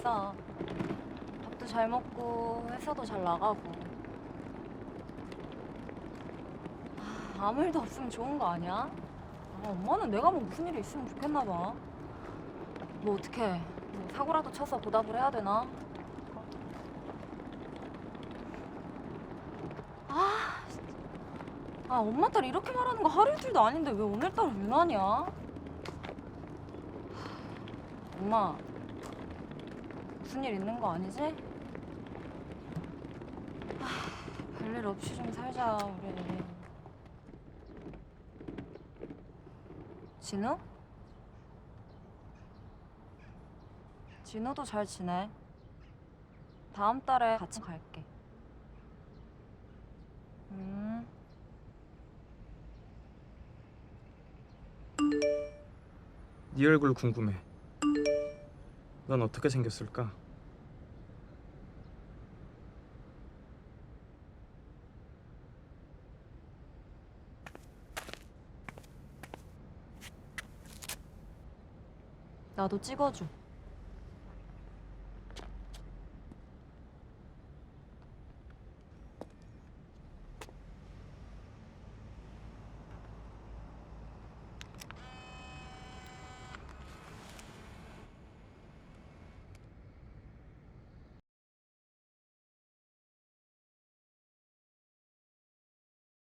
있어. 밥도 잘 먹고 회사도 잘 나가고. 아, 아무 일도 없으면 좋은 거 아니야? 아, 엄마는 내가 뭐 무슨 일이 있으면 좋겠나 봐. 뭐 어떻게 뭐 사고라도 쳐서 보답을 해야 되나? 아, 진짜. 아 엄마 딸 이렇게 말하는 거 하루 이틀도 아닌데 왜 오늘따라 유난이야? 하, 엄마 무슨 일 있는 거 아니지? 아, 별일 없이 좀 살자 우리. 진우? 진우도 잘 지내. 다음 달에 같이 갈게. 음. 네 얼굴 궁금해. 넌 어떻게 생겼을까? 나도 찍어줘.